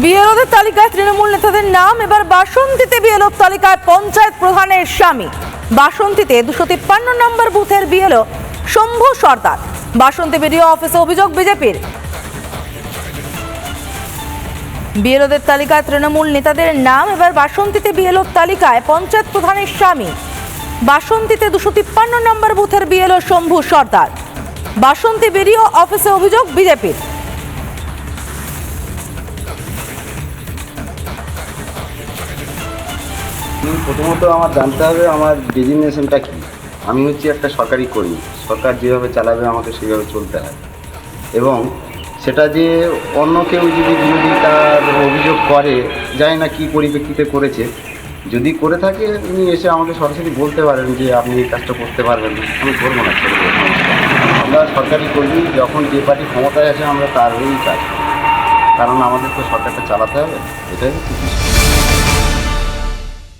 বিএলওদের তালিকায় তৃণমূল নেতাদের নাম, এবার বাসন্তীতে বিএলওর তালিকায় পঞ্চায়েত প্রধানের স্বামী। বাসন্তীতে দুশো তিপ্পান্ন নম্বর বুথের বিএলও শম্ভু সর্দার। বাসন্তী বিডিও অফিসে অভিযোগ বিজেপির। বিএলওদের তালিকায় তৃণমূল নেতাদের নাম, এবার বাসন্তীতে বিএলওর তালিকায় পঞ্চায়েত প্রধানের স্বামী। বাসন্তীতে দুশো তিপ্পান্ন নম্বর বুথের বিএলও শম্ভু সর্দার। বাসন্তী বিডিও অফিসে অভিযোগ বিজেপির। প্রথমত আমার জানতে হবে আমার ডেজিগনেশনটা কী? আমি হচ্ছি একটা সরকারি কর্মী। সরকার যেভাবে চালাবে আমাকে সেভাবে চলতে হয়। এবং সেটা যে অন্য কেউ যদি বিরোধিতার অভিযোগ করে, জানি না কী পরিপ্রেক্ষিতে করেছে। যদি করে থাকে, উনি এসে আমাকে সরাসরি বলতে পারেন যে, আপনি এই কাজটা করতে পারবেন আমি করব না আমরা সরকারি কর্মী, যখন যে পার্টি ক্ষমতায় আসে, আমরা তার হয়েই কাজ কারণ আমাদের তো সরকারটা চালাতে হবে। এটাই হচ্ছে